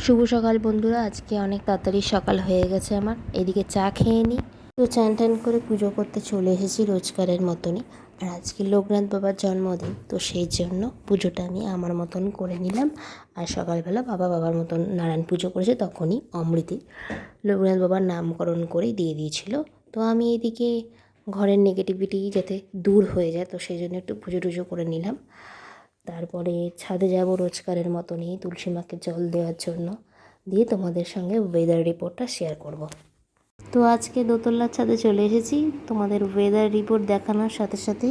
শুভ সকাল বন্ধুরা, আজকে অনেক তাড়াতাড়ি সকাল হয়ে গেছে আমার। এদিকে চা খেয়ে নিই তো চান টান করে পুজো করতে চলে এসেছি রোজকারের মতনই। আর আজকে লোকনাথ বাবার জন্মদিন, তো সেই জন্য পুজোটা আমি আমার মতন করে নিলাম। আর সকালবেলা বাবা বাবার মতন নারায়ণ পুজো করেছে, তখনই অমৃতি লোকনাথ বাবার নামকরণ করেই দিয়ে দিয়েছিল। তো আমি এদিকে ঘরের নেগেটিভিটি যাতে দূর হয়ে যায়, তো সেই জন্য একটু পুজো টুজো করে নিলাম। তারপরে ছাদে যাব রোজকারের মতনই তুলসী মাকে জল দেওয়ার জন্য। দিয়ে তোমাদের সঙ্গে ওয়েদার রিপোর্টটা শেয়ার করব। তো আজকে দোতলার ছাদে চলে এসেছি তোমাদের ওয়েদার রিপোর্ট দেখানোর সাথে সাথে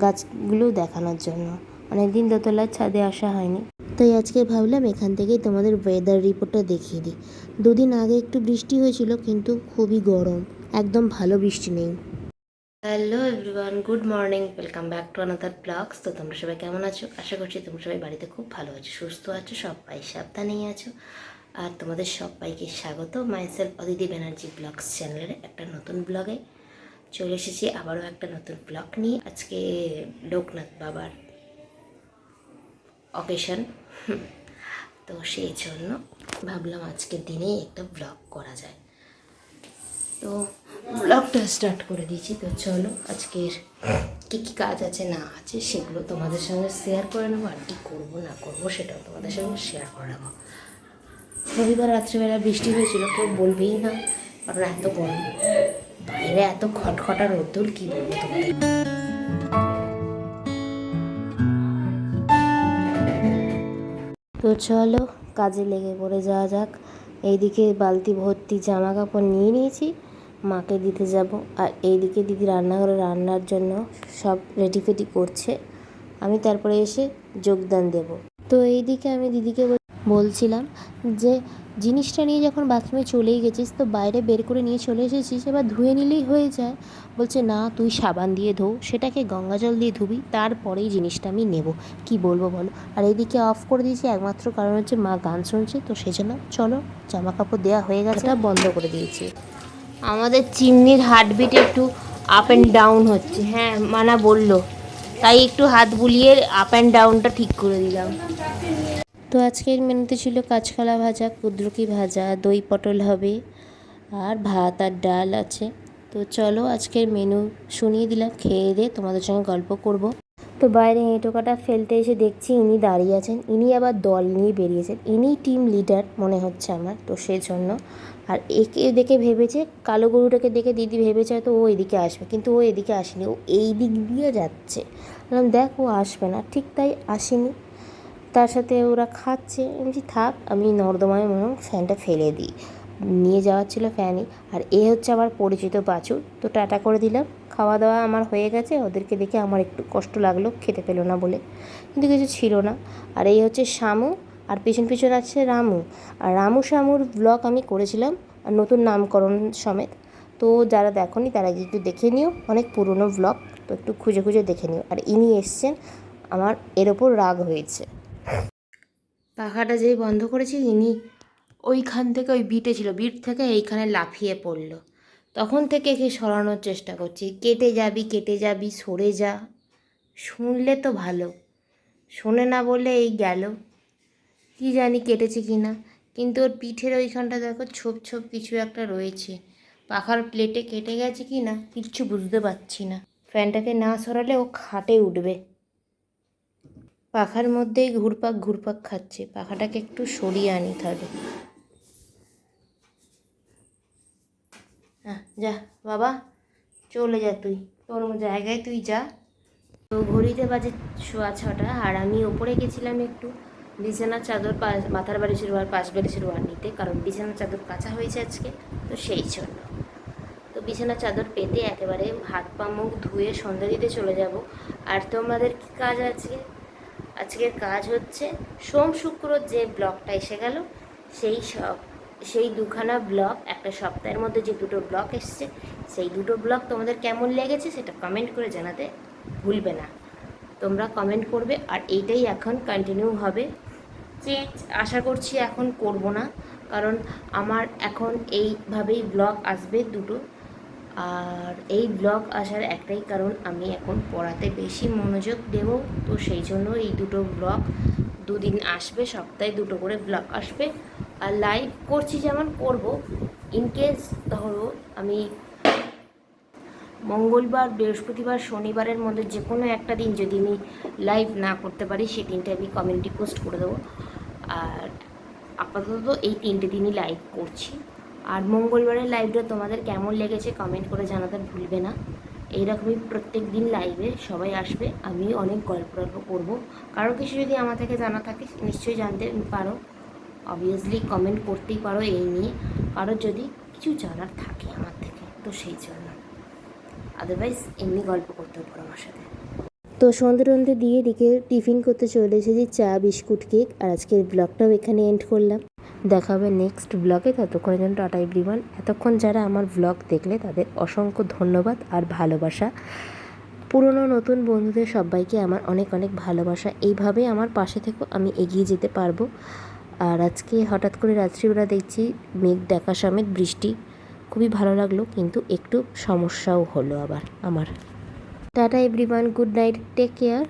গাছগুলো দেখানোর জন্য। অনেকদিন দোতলার ছাদে আসা হয়নি। তাই আজকে ভাবলাম এখান থেকেই তোমাদের ওয়েদার রিপোর্টটা দেখিয়ে দিই। দুদিন আগে একটু বৃষ্টি হয়েছিল কিন্তু খুবই গরম, একদম ভালো বৃষ্টি নেই। Hello everyone good morning welcome back to another blogs তো তোমরা সবাই কেমন আছো? আশা করছি তোমরা সবাই বাড়িতে খুব ভালো আছো, সুস্থ আছো, সবাই সাবধানেই আছো। আর তোমাদের সবাইকে স্বাগত মাইসেলফ অদিতি ব্যানার্জি ব্লগস চ্যানেলের একটা নতুন ব্লগে চলে এসেছি আবারও একটা নতুন ব্লগ নিয়ে। আজকে লোকনাথ বাবার অকেশন তো সেই জন্য ভাবলাম আজকের দিনেই একটা ব্লগ করা যায়। তো ব্লগটা স্টার্ট করে দিয়েছি, তো চলো আজকের কী কী কাজ আছে, না আছে, সেগুলো তোমাদের সঙ্গে শেয়ার করে নেব, আর কী করব, না করব, সেটাও তোমাদের সঙ্গে শেয়ার করে নেব। রবিবার, রাত্রিবেলা বৃষ্টি হয়েছিল, কেউ বলবেই না, কারণ এত গরম। বাইরে এত খটখটা রোদ্দুর, কী বলব তোমাদের? তো চলো, কাজে লেগে পড়ে যাওয়া যাক। এইদিকে বালতি ভর্তি জামা কাপড় নিয়ে নিয়েছি। মাকে দিতে যাব। আর এইদিকে দিদি রান্নাঘরে রান্নার জন্য সব রেডি ফেডি করছে। আমি তারপরে এসে যোগদান দেব। তো এইদিকে আমি দিদিকে বলছিলাম যে, জিনিসটা নিয়ে যখন বাথরুমে চলেই গেছিস, তো বাইরে বের করে নিয়ে চলে এসেছিস, এবার ধুয়ে নিলেই হয়ে যায়। বলছে, না, তুই সাবান দিয়ে ধো, সেটাকে গঙ্গা জল দিয়ে ধুবি, তারপরেই জিনিসটা আমি নেব। কি বলব বলো? আর এইদিকে অফ করে দিয়েছি, একমাত্র কারণ হচ্ছে মা গান শুনছে, তো সেজন্য চলো জামা কাপড় দেওয়া হয়ে গেছে। বন্ধ করে দিয়েছি। আমাদের চিমনির হার্টবিট একটু আপ অ্যান্ড ডাউন হচ্ছে। হ্যাঁ মানা বলল। তাই একটু হাত বুলিয়ে আপ অ্যান্ড ডাউনটা ঠিক করে দিলাম। তো আজকের মেনুতে ছিল কাঁচকলা ভাজা, কুদ্রুকি ভাজা, দই পটল হবে, আর ভাত আর ডাল আছে। তো চলো আজকের মেনু শুনিয়ে দিলাম, খেয়ে দিয়ে তোমাদের সঙ্গে গল্প করব। তো বাইরে হেঁটো কাটা ফেলতে এসে দেখছি ইনি দাঁড়িয়ে আছেন। ইনি আবার দল নিয়ে বেরিয়েছেন। ইনি টিম লিডার মনে হচ্ছে আমার, তো সেই জন্য আর একে দেখে ভেবেছে, কালো গরুটাকে দেখে দিদি ভেবেছে হয়তো ও এদিকে আসবে, কিন্তু ও এদিকে আসেনি। ও এই দিক দিয়ে যাচ্ছে। বললাম, দেখ, ও আসবে না। ঠিক তাই আসেনি। তার সাথে ওরা খাচ্ছে। আমি থাক, আমি নর্দমায় মনে ফ্যানটা ফেলে দিই। নিয়ে যাওয়ার ছিল ফ্যানই। আর এ হচ্ছে আমার পরিচিত বাছুর। তো টাটা করে দিলাম। খাওয়া দাওয়া আমার হয়ে গেছে। ওদেরকে দেখে আমার একটু কষ্ট লাগল, খেতে পেল না বলে। কিন্তু কিছু ছিল না। আর এই হচ্ছে শামু আর পিছন পিছন আছে রামু। আর রামু শামুর ব্লগ আমি করেছিলাম আর নতুন নামকরণ সমেত। তো যারা দেখোনি, তারা একটু দেখে নিও। অনেক পুরনো ব্লগ তো একটু খুঁজে খুঁজে দেখে নিও। আর ইনি এসছেন, আমার এর ওপর রাগ হয়েছে। পাখাটা যেই বন্ধ করেছি, ইনি ওইখান থেকে ওই বিটে ছিল বিট থেকে এইখানে লাফিয়ে পড়ল। তখন থেকে একে সরানোর চেষ্টা করছি, কেটে যাবি কেটে যাবি, সরে যা। শুনলে তো ভালো, শোনে না বলে এই গেল। কি জানি কেটেছে কি না, কিন্তু ওর পিঠের ওইখানটা দেখো ছোপ ছোপ কিছু একটা রয়েছে। পাখার প্লেটে কেটে গেছে কি না, কিচ্ছু বুঝতে পারছি না। ফ্যানটাকে না সরালে ও খাটে উঠবে। পাখার মধ্যেই ঘুরপাক ঘুরপাক খাচ্ছে। পাখাটাকে একটু সরিয়ে আনি তাহলে হ্যাঁ যা, বাবা, চলে যা তুই। তোর জায়গায় তুই যা। তো ঘড়িতে বাজে শোয়া ছটা আর আমি ওপরে গেছিলাম একটু। বিছানার চাদর মাথার বালিশের ওয়ার পাশ বালিশের ওয়ার নিতে, কারণ বিছানার চাদর কাঁচা হয়েছে আজকে, তো সেই জন্য। তো বিছানার চাদর পেতে একেবারে হাত পা মুখ ধুয়ে সন্ধ্যা দিতে চলে যাব। আর তোমাদের কী কাজ আজকে? আজকের কাজ হচ্ছে, সোম শুক্র যে ব্লকটা এসে গেল, সেই সব সেই দুখানা ব্লগ, একটা সপ্তাহের মধ্যে যে দুটো ব্লগ এসছে, সেই দুটো ব্লগ তোমাদের কেমন লেগেছে সেটা কমেন্ট করে জানাতে ভুলবে না। তোমরা কমেন্ট করবে আর এইটাই এখন কন্টিনিউ হবে। চেঞ্জ আশা করছি এখন করব না, কারণ আমার এখন এইভাবেই ব্লগ আসবে দুটো। আর এই ব্লগ আসার একটাই কারণ, আমি এখন পড়াতে বেশি মনোযোগ দেব, তো সেই জন্য এই দুটো ব্লগ দুদিন আসবে, সপ্তাহে দুটো করে ব্লগ আসবে। লাইভ করছি যেমন করব ইন কেস ধরো আমি মঙ্গলবার, বৃহস্পতিবার, শনিবারের মধ্যে যে কোনো একটা দিন যদি আমি লাইভ না করতে পারি, সেই দিনটা আমি কমিউনিটি পোস্ট করে দেবো। আর আপাতত এই তিনটে দিনই লাইভ করছি। আর মঙ্গলবারের লাইভটা তোমাদের কেমন লেগেছে কমেন্ট করে জানাতে ভুলবে না। এইরকমই প্রত্যেক দিন লাইভে সবাই আসবে আমি অনেক গল্প গল্প করব। কারও কিছু যদি আমার থেকে জানা থাকে, নিশ্চয়ই জানতে পারো। অবভিয়াসলি কমেন্ট করতেই পারো এই নিয়ে। কারোর যদি কিছু জানার থাকে আমার থেকে, তো সেই জন্য। আদারওয়াইজ এমনি গল্প করতে পারো আমার সাথে। তো সন্ধে টন্ধে দিয়ে এদিকে টিফিন করতে চলে এসেছি চা, বিস্কুট, কেক, আর আজকের ব্লগটাও এখানে এন্ড করলাম। দেখা হবে নেক্সট ব্লগে। ততক্ষণের জন্য টাটা এভরিওয়ান এতক্ষণ যারা আমার ব্লগ দেখলে, তাদের অসংখ্য ধন্যবাদ আর ভালোবাসা। পুরনো নতুন বন্ধুদের সবাইকে আমার অনেক অনেক ভালোবাসা। এইভাবে আমার পাশে থেকেও আমি এগিয়ে যেতে পারব। আর আজকে হঠাৎ করে রাত্রিবেলা দেখছি মেঘ ডাকা সমেত বৃষ্টি। খুবই ভালো লাগল, কিন্তু একটু সমস্যাও হলো আবার, আমার। Tata, everyone, good night, take care.